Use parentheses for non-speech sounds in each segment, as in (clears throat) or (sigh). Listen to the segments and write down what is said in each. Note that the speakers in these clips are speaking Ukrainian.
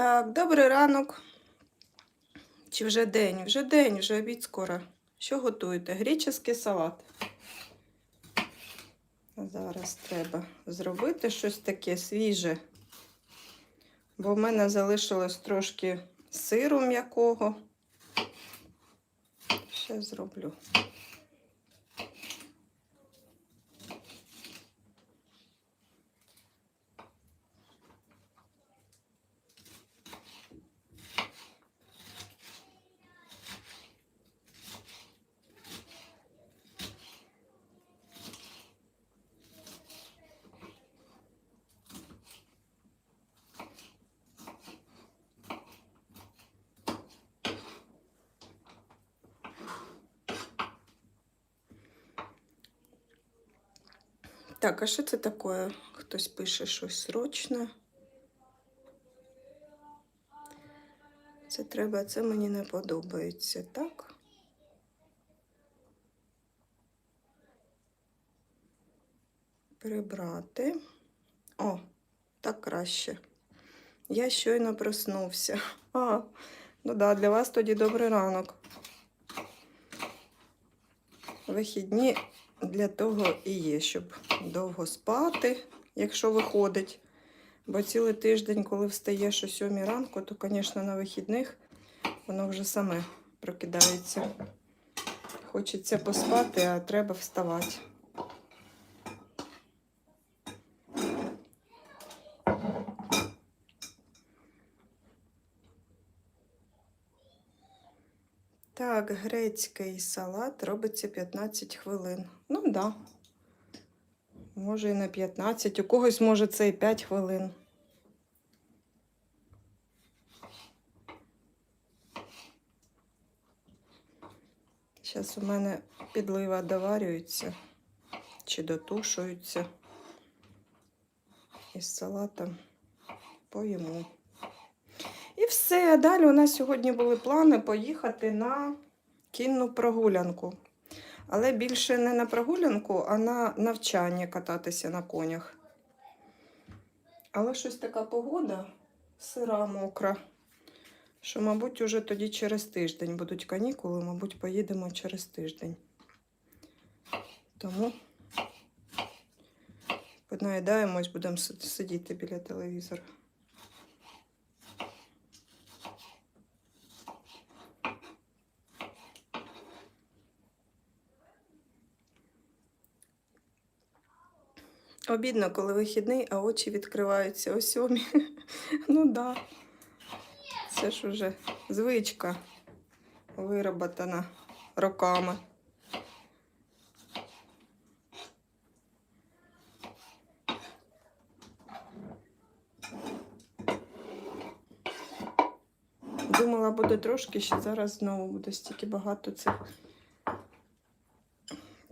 Так, добрий ранок. Чи вже день? Вже день, вже обід скоро. Що готуєте? Греческий салат. Зараз треба зробити щось таке свіже. Бо в мене залишилось трошки сиру м'якого. Ще зроблю. Так, а що це таке? Хтось пише щось срочне. Це треба, це мені не подобається, так? Прибрати. О, так краще. Я щойно проснувся. (laughs) А, ну да, для вас тоді добрий ранок. Вихідні для того і є, щоб довго спати, якщо виходить. Бо цілий тиждень, коли встаєш о 7 ранку, то, звісно, на вихідних воно вже саме прокидається. Хочеться поспати, а треба вставати. Так, грецький салат робиться 15 хвилин. Ну так. Да. Може і на 15, у когось може це і 5 хвилин. Зараз у мене підлива доварюється чи дотушується. Із салатом поїмо. Все. Далі у нас сьогодні були плани поїхати на кінну прогулянку. Але більше не на прогулянку, а на навчання кататися на конях. Але щось така погода, сира мокра, що, мабуть, уже тоді через тиждень будуть канікули, мабуть, поїдемо через тиждень. Тому понаїдаємось, будемо сидіти біля телевізора. Обідно, коли вихідний, а очі відкриваються о сьомій. (laughs) ну да. Це ж уже звичка вироботана роками. Думала, буде трошки, ще зараз знову буде стільки багато цих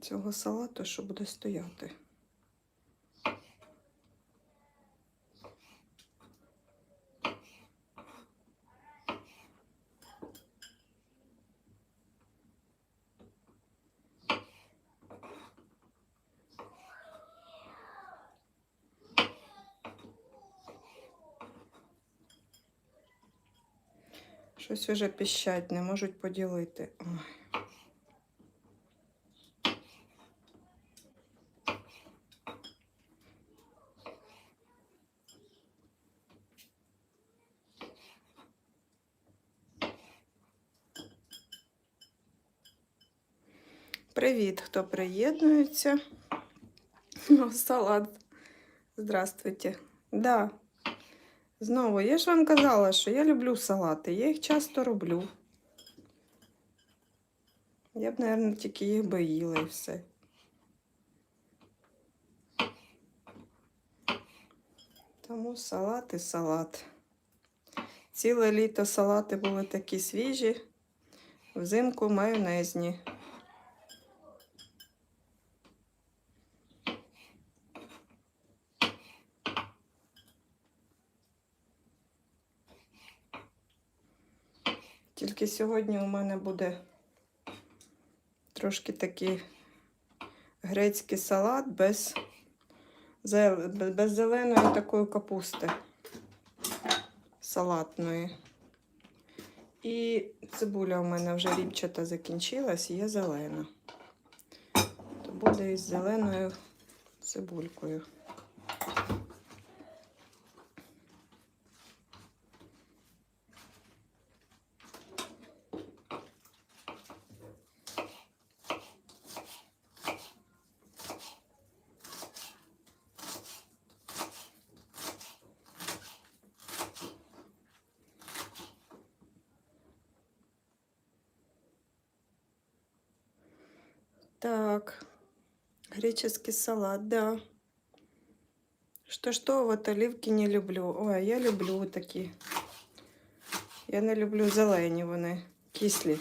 цього салату, що буде стояти. Щось уже піщать, не можуть поділити. Ой. Привіт, хто приєднується. О, (laughs) салат. Здравствуйте. Да. Знову, я ж вам казала, що я люблю салати, я їх часто роблю. Я б, мабуть, тільки їх би їла і все. Тому салат і салат. Ціле літо салати були такі свіжі, взимку майонезні. Тільки сьогодні у мене буде трошки такий грецький салат без, без зеленої такої капусти. салатної. І цибуля у мене вже ріпчата закінчилась, є зелена. То буде із зеленою цибулькою. Так, греческий салат, да. Что-что, вот оливки не люблю. Ой, я люблю такі. Я не люблю зелені, вони кислі.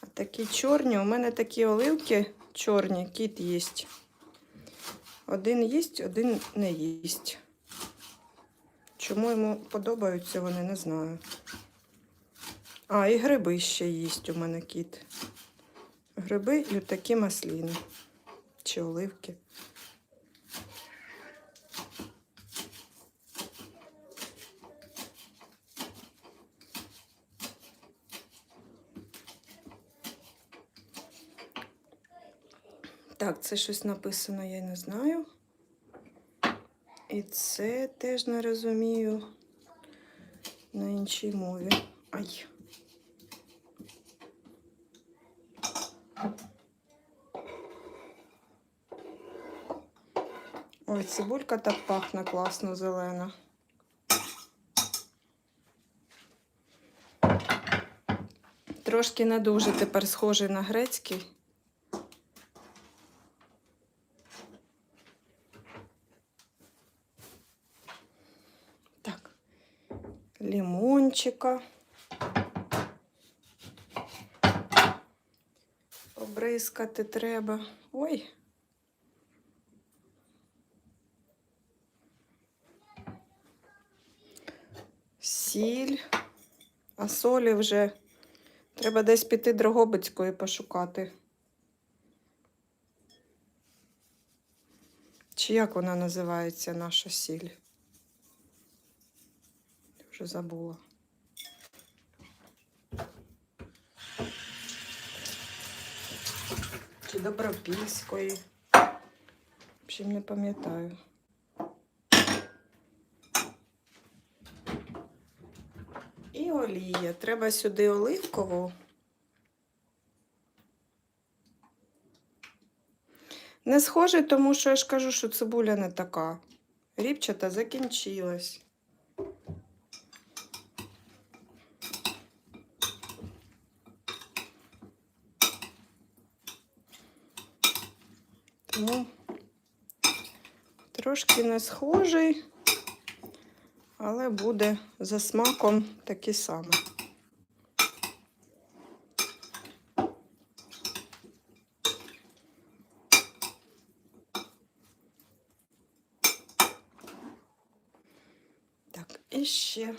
А такі чорні, у мене такі оливки чорні, кіт їсть. Один їсть, один не їсть. Чому йому подобаються вони, не знаю. А, і гриби ще їсть у мене кіт. Гриби і такі масліни чи оливки. Так, це щось написано, я не знаю. І це теж не розумію на іншій мові. Ай. Ой, цибулька так пахне класно зелена. Трошки не дуже тепер схожий на грецький. Так, лимончика. Побризкати треба. Ой. Сіль. А солі вже треба десь піти Дрогобицької пошукати. Чи як вона називається наша сіль? Вже забула. Чи Добропільської. В общем, не пам'ятаю. І олія. Треба сюди оливкову. Не схоже, тому що я ж кажу, що цибуля не така. Ріпчата закінчилась. Тому трошки не схожий, але буде за смаком такий самий. Так, і ще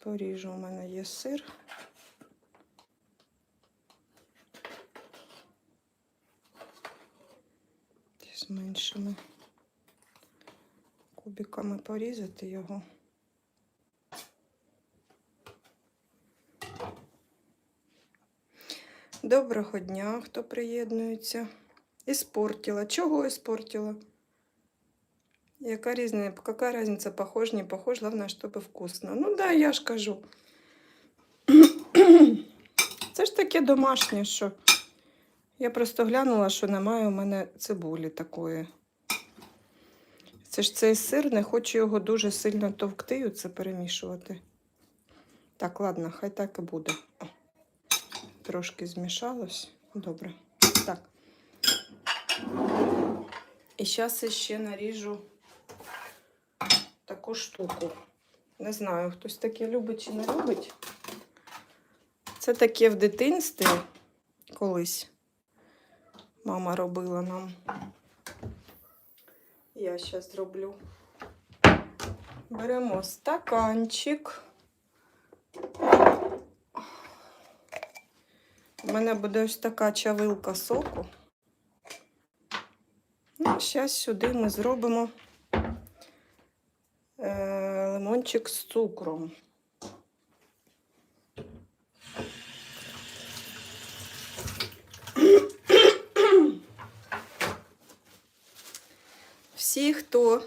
поріжу, у мене є сир. З меншими кубиками порізати його. Доброго дня, хто приєднується. Іспортила. Чого іспортила? Яка різниця, какая разница, похож, не похож, главное, чтобы вкусно. Ну да, я ж кажу. (clears throat) Це ж таке домашнє, що я просто глянула, що немає у мене цибулі такої. Це ж цей сир, не хочу його дуже сильно товкти і це перемішувати. Так, ладно, хай так і буде. Трошки змішалось. Добре. Так. І зараз ще наріжу таку штуку. Не знаю, хтось таке любить чи не любить. Це таке в дитинстві колись мама робила нам. Я зараз зроблю. Беремо стаканчик. У мене буде ось така чавилка соку. Ну, зараз сюди ми зробимо е, лимончик з цукром. Всі, хто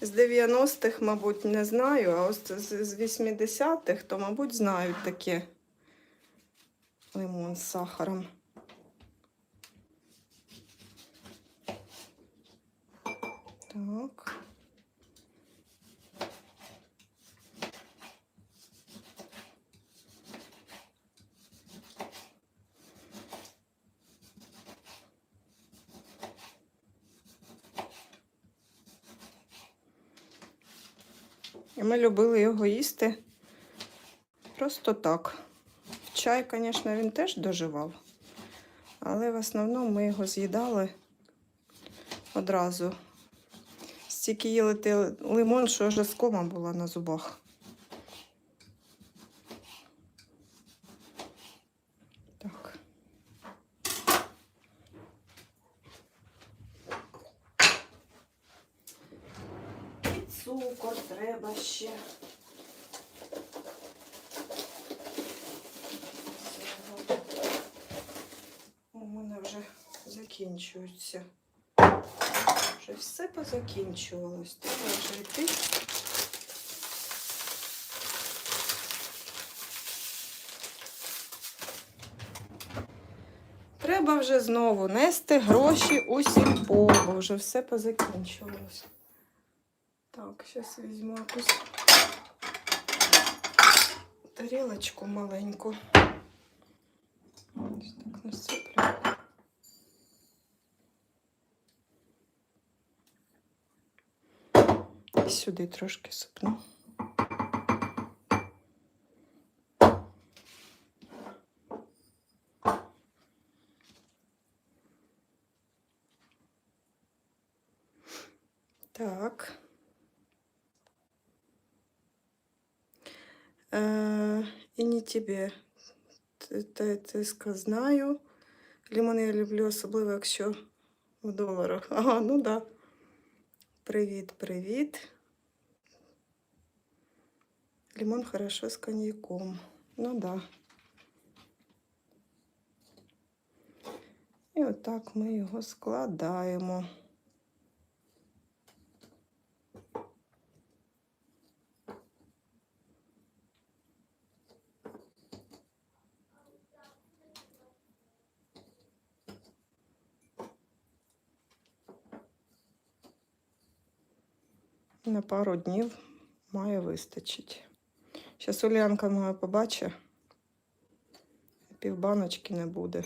з 90-х, мабуть, не знаю, а ось з з 80-х, то, мабуть, знають таке лимон з сахаром. Так. І ми любили його їсти просто так. Чай, звісно, він теж доживав, але в основному ми його з'їдали одразу. Стільки їли лимон, що аж скома була на зубах. Так. І цукор треба ще. У мене вже закінчуються. Вже все позакінчувалось. Треба вже йти. Треба вже знову нести гроші у сільпо, вже все позакінчувалось. Так, зараз візьму якусь тарілочку маленьку. Ось так насиплю. І сюди трошки сипну. Так. Е, і не тебе. Ти, ти, знаю. Лімон я люблю, особливо, якщо в доларах. Ага, ну да. Привіт, привіт. Лимон хорошо з коньяком. Ну да. І отак ми його складаємо. На пару днів має вистачити. Зараз Улянка моя побачить, півбаночки не буде.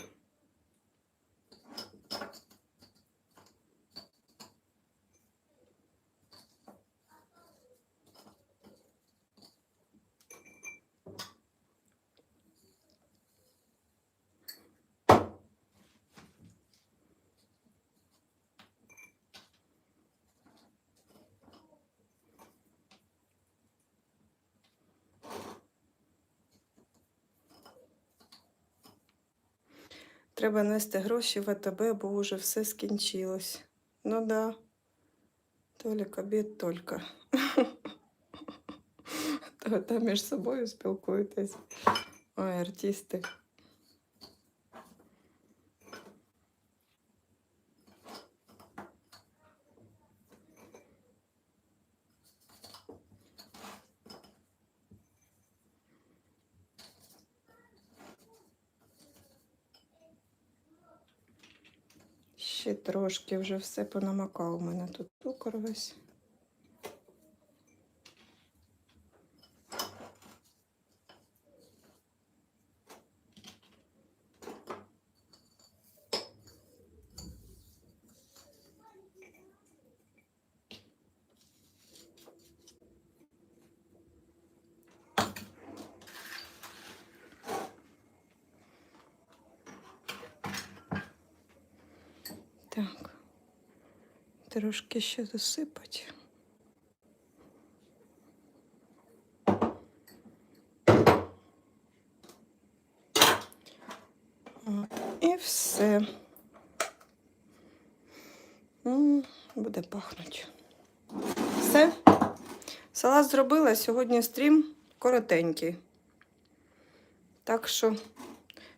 Треба нести гроші в АТБ, бо вже все скінчилось. Ну да. Толік обід тільки. (laughs) Там між собою спілкуєтесь. Ой, артисти. Ще трошки вже все понамакав. У мене тут цукор весь. Так. Трошки ще засипати. І все. Буде пахнути. Все. Салат зробила, сьогодні стрім коротенький. Так що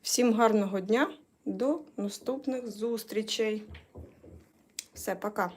всім гарного дня, до наступних зустрічей. Все, пока.